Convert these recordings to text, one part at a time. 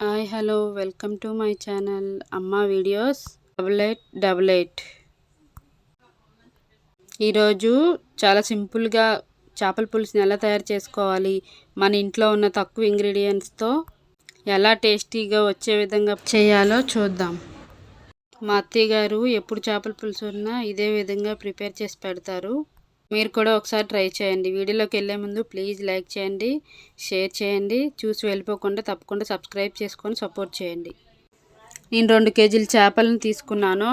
Hi hello welcome to my channel అమ్మ videos. Double eight double eight. ఈరోజు చాలా సింపుల్గా చేపల పులుసుని ఎలా తయారు చేసుకోవాలి మన ఇంట్లో ఉన్న తక్కువ ఇంగ్రీడియంట్స్తో ఎలా టేస్టీగా వచ్చే విధంగా చేయాలో చూద్దాం. మా అత్తయ్య గారు ఎప్పుడు చేపల పులుసు ఉన్నా ఇదే విధంగా ప్రిపేర్ చేసి పెడతారు. మీరు కూడా ఒకసారి ట్రై చేయండి. వీడియోలోకి వెళ్ళే ముందు ప్లీజ్ లైక్ చేయండి షేర్ చేయండి చూసి వెళ్ళిపోకుండా తప్పకుండా సబ్స్క్రైబ్ చేసుకొని సపోర్ట్ చేయండి. నేను రెండు కేజీల చేపలను తీసుకున్నాను.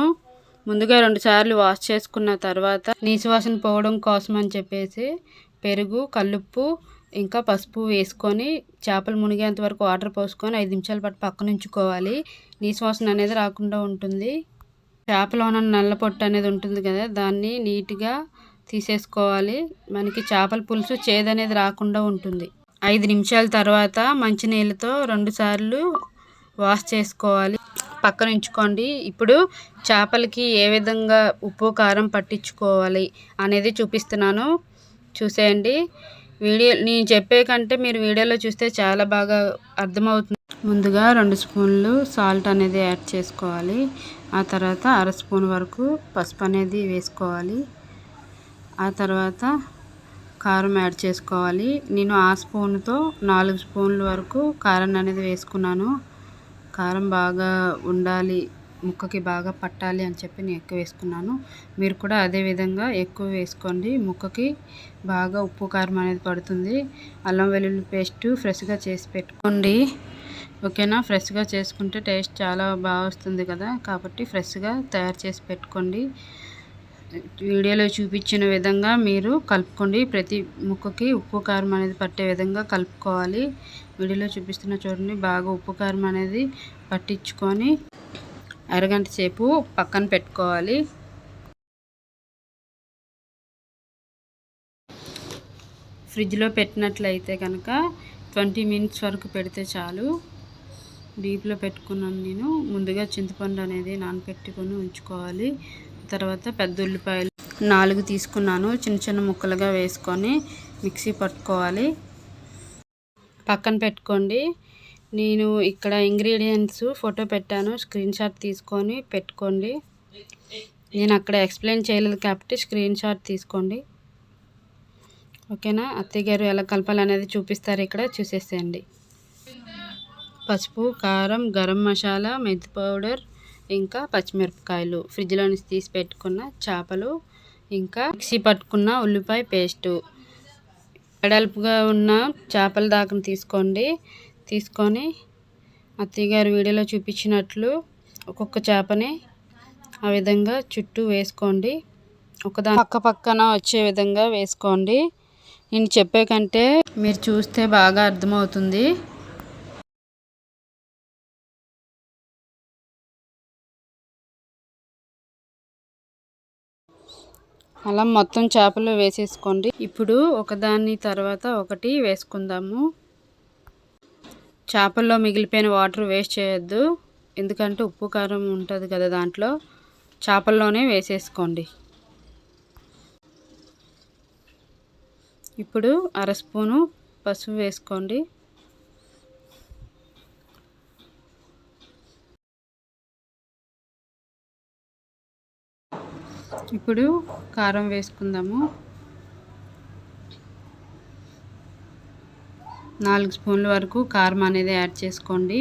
ముందుగా రెండు సార్లు వాష్ చేసుకున్న తర్వాత నీసువాసన పోవడం కోసం అని చెప్పేసి పెరుగు కల్లుప్పు ఇంకా పసుపు వేసుకొని చేపలు మునిగేంత వరకు వాటర్ పోసుకొని ఐదు నిమిషాల పాటు పక్కన ఉంచుకోవాలి. నీసువాసన అనేది రాకుండా ఉంటుంది. చేపలో ఉన్న నల్ల పొట్టు అనేది ఉంటుంది కదా దాన్ని నీట్గా తీసేసుకోవాలి. మనకి చేపల పులుసు చేదనేది రాకుండా ఉంటుంది. ఐదు నిమిషాల తర్వాత మంచినీళ్ళతో రెండుసార్లు వాష్ చేసుకోవాలి. పక్కన ఉంచుకోండి. ఇప్పుడు చేపలకి ఏ విధంగా ఉప్పు కారం పట్టించుకోవాలి అనేది చూపిస్తున్నాను. చూసేయండి. వీడియో నేను చెప్పే కంటే మీరు వీడియోలో చూస్తే చాలా బాగా అర్థమవుతుంది. ముందుగా రెండు స్పూన్లు సాల్ట్ అనేది యాడ్ చేసుకోవాలి. ఆ తర్వాత అర స్పూన్ వరకు పసుపు అనేది వేసుకోవాలి. ఆ తర్వాత కారం యాడ్ చేసుకోవాలి. నేను ఆ స్పూన్తో నాలుగు స్పూన్ల వరకు కారం అనేది వేసుకున్నాను. కారం బాగా ఉండాలి ముక్కకి బాగా పట్టాలి అని చెప్పి నేను ఎక్కువ వేసుకున్నాను. మీరు కూడా అదే విధంగా ఎక్కువ వేసుకోండి. ముక్కకి బాగా ఉప్పు కారం అనేది పడుతుంది. అల్లం వెల్లుల్లి పేస్ట్ ఫ్రెష్గా చేసి పెట్టుకోండి. ఓకేనా? ఫ్రెష్గా చేసుకుంటే టేస్ట్ చాలా బాగా వస్తుంది కదా. కాబట్టి ఫ్రెష్గా తయారు చేసి పెట్టుకోండి. వీడియోలో చూపించిన విధంగా మీరు కలుపుకోండి. ప్రతి ముక్కకి ఉప్పు కారం అనేది పట్టే విధంగా కలుపుకోవాలి. వీడియోలో చూపిస్తున్న చూడండి బాగా ఉప్పు కారం అనేది పట్టించుకొని అరగంట సేపు పక్కన పెట్టుకోవాలి. ఫ్రిడ్జ్లో పెట్టినట్లయితే కనుక ట్వంటీ మినిట్స్ వరకు పెడితే చాలు. డీప్లో పెట్టుకున్నాను నేను. ముందుగా చింతపండు అనేది నానపెట్టుకొని ఉంచుకోవాలి. తర్వాత పెద్ద ఉల్లిపాయలు నాలుగు తీసుకున్నాను. చిన్న చిన్న ముక్కలుగా వేసుకొని మిక్సీ పట్టుకోవాలి. పక్కన పెట్టుకోండి. నేను ఇక్కడ ఇంగ్రీడియంట్స్ ఫోటో పెట్టాను. స్క్రీన్ షాట్ తీసుకొని పెట్టుకోండి. నేను అక్కడ ఎక్స్ప్లెయిన్ చేయలేదు కాబట్టి స్క్రీన్ షాట్ తీసుకోండి. ఓకేనా? అత్తయ్య గారు ఎలా కలపాలనేది చూపిస్తారు ఇక్కడ. చూసేసేయండి. పసుపు కారం గరం మసాలా మెంతి పౌడర్ ఇంకా పచ్చిమిరపకాయలు ఫ్రిడ్జ్లో నుంచి తీసి పెట్టుకున్న చేపలు ఇంకా మిక్సీ పట్టుకున్న ఉల్లిపాయ పేస్టు. వెడల్పుగా ఉన్న చేపల దాకను తీసుకోండి. తీసుకొని అత్తయ్య గారు వీడియోలో చూపించినట్లు ఒక్కొక్క చేపని ఆ విధంగా చుట్టూ వేసుకోండి. ఒకదాని పక్క పక్కన వచ్చే విధంగా వేసుకోండి. నేను చెప్పే కంటే మీరు చూస్తే బాగా అర్థమవుతుంది. అలా మొత్తం చేపలు వేసేసుకోండి. ఇప్పుడు ఒకదాని తర్వాత ఒకటి వేసుకుందాము. చేపల్లో మిగిలిపోయిన వాటర్ వేస్ట్ చేయొద్దు. ఎందుకంటే ఉప్పు కారం ఉంటుంది కదా దాంట్లో. చేపల్లోనే వేసేసుకోండి. ఇప్పుడు అర స్పూను పసుపు వేసుకోండి. ఇప్పుడు కారం వేసుకుందాము. నాలుగు స్పూన్ల వరకు కారం అనేది యాడ్ చేసుకోండి.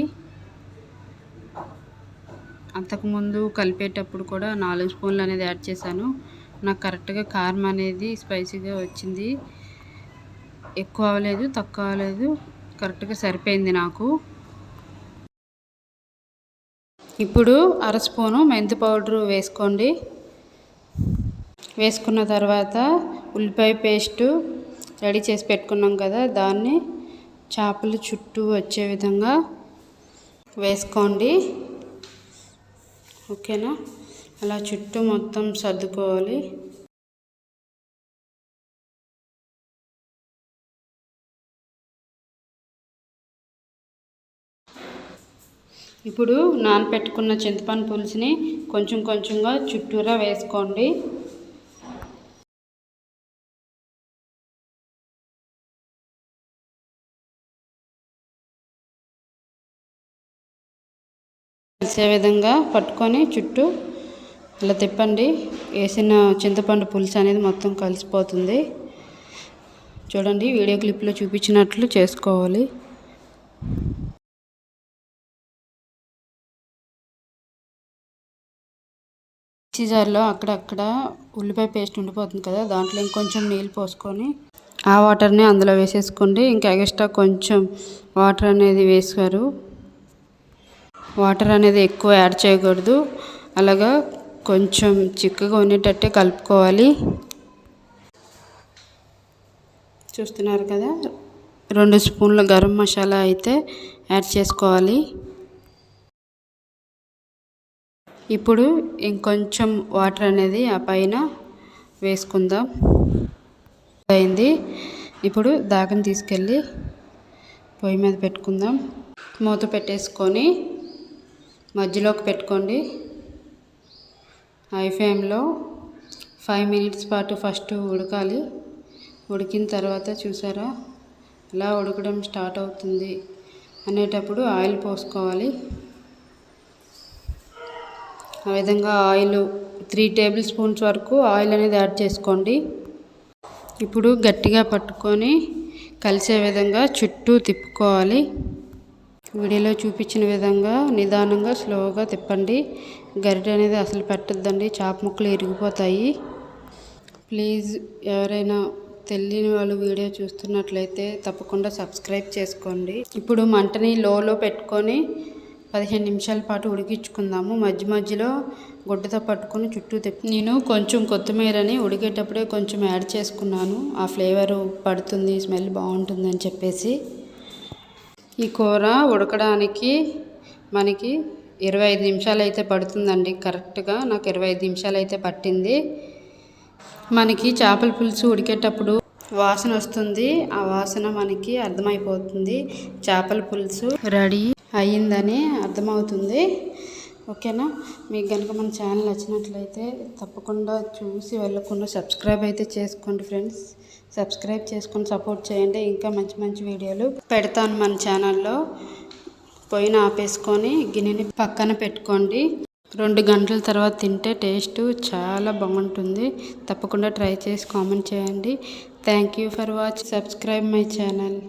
అంతకుముందు కలిపేటప్పుడు కూడా నాలుగు స్పూన్లు అనేది యాడ్ చేశాను. నాకు కరెక్ట్గా కారం అనేది స్పైసీగా వచ్చింది. ఎక్కువ అవ్వలేదు తక్కువ అవ్వలేదు. కరెక్ట్గా సరిపోయింది నాకు. ఇప్పుడు అర స్పూను మెంతి పౌడరు వేసుకోండి. వేసుకున్న తర్వాత ఉల్లిపాయ పేస్టు రెడీ చేసి పెట్టుకున్నాం కదా దాన్ని చేపలు చుట్టూ వచ్చే విధంగా వేసుకోండి. ఓకేనా? అలా చుట్టూ మొత్తం సర్దుకోవాలి. ఇప్పుడు నానపెట్టుకున్న చింతపండు పులుసుని కొంచెం కొంచెంగా చుట్టూరా వేసుకోండి. కలిసే విధంగా పట్టుకొని చుట్టూ ఇలా తిప్పండి. వేసిన చింతపండు పులుసు అనేది మొత్తం కలిసిపోతుంది. చూడండి వీడియో క్లిప్లో చూపించినట్లు చేసుకోవాలి. మిక్సీ అక్కడక్కడ ఉల్లిపాయ పేస్ట్ ఉండిపోతుంది కదా దాంట్లో ఇంకొంచెం నీళ్ళు పోసుకొని ఆ వాటర్ని అందులో వేసేసుకోండి. ఇంకా ఎక్స్ట్రా కొంచెం వాటర్ అనేది వేసారు వాటర్ అనేది ఎక్కువ యాడ్ చేయకూడదు. అలాగా కొంచెం చిక్కగా ఉండేటట్టే కలుపుకోవాలి. చూస్తున్నారు కదా? రెండు స్పూన్ల గరం మసాలా అయితే యాడ్ చేసుకోవాలి. ఇప్పుడు ఇంకొంచెం వాటర్ అనేది ఆ పైన వేసుకుందాం. అయింది. ఇప్పుడు దాకని తీసుకెళ్ళి పొయ్యి మీద పెట్టుకుందాం. మూత పెట్టేసుకొని మధ్యలోకి పెట్టుకోండి. హై ఫ్లేమ్లో ఫైవ్ మినిట్స్ పాటు ఫస్ట్ ఉడకాలి. ఉడికిన తర్వాత చూసారా? ఇలా ఉడకడం స్టార్ట్ అవుతుంది అనేటప్పుడు ఆయిల్ పోసుకోవాలి. ఆ విధంగా ఆయిల్ త్రీ టేబుల్ స్పూన్స్ వరకు ఆయిల్ అనేది యాడ్ చేసుకోండి. ఇప్పుడు గట్టిగా పట్టుకొని కలిసే విధంగా చుట్టూ తిప్పుకోవాలి. వీడియోలో చూపించిన విధంగా నిదానంగా స్లోగా తిప్పండి. గరిటె అనేది అసలు పెట్టద్దండి. చాప ముక్కలు ఇరిగిపోతాయి. ప్లీజ్ ఎవరైనా తెలియని వాళ్ళు వీడియో చూస్తున్నట్లయితే తప్పకుండా సబ్స్క్రైబ్ చేసుకోండి. ఇప్పుడు మంటని లోలో పెట్టుకొని పదిహేను నిమిషాల పాటు ఉడికించుకుందాము. మధ్య మధ్యలో గుడ్డతో పట్టుకొని చుట్టూ తిప్పి నేను కొంచెం కొత్తిమీరని ఉడికేటప్పుడే కొంచెం యాడ్ చేసుకున్నాను. ఆ ఫ్లేవర్ పడుతుంది స్మెల్ బాగుంటుంది అని చెప్పేసి. ఈ కూర ఉడకడానికి మనకి ఇరవై ఐదు నిమిషాలు అయితే పడుతుందండి. కరెక్ట్గా నాకు ఇరవై ఐదు నిమిషాలు అయితే పట్టింది. మనకి చేపల పులుసు ఉడికేటప్పుడు వాసన వస్తుంది. ఆ వాసన మనకి అర్థమైపోతుంది. చేపల పులుసు రెడీ అయ్యిందని అర్థమవుతుంది. ఓకేనా? మీకు కనుక మన ఛానల్ నచ్చినట్లయితే తప్పకుండా చూసి వెళ్ళకుండా సబ్స్క్రైబ్ అయితే చేసుకోండి ఫ్రెండ్స్. సబ్స్క్రైబ్ చేసుకొని సపోర్ట్ చేయండి. ఇంకా మంచి మంచి వీడియోలు పెడతాను మన ఛానల్లో. పొయ్యిన ఆపేసుకొని గిన్నెని పక్కన పెట్టుకోండి. రెండు గంటల తర్వాత తింటే టేస్ట్ చాలా బాగుంటుంది. తప్పకుండా ట్రై చేసి కామెంట్ చేయండి. Thank you for watch. Subscribe my channel.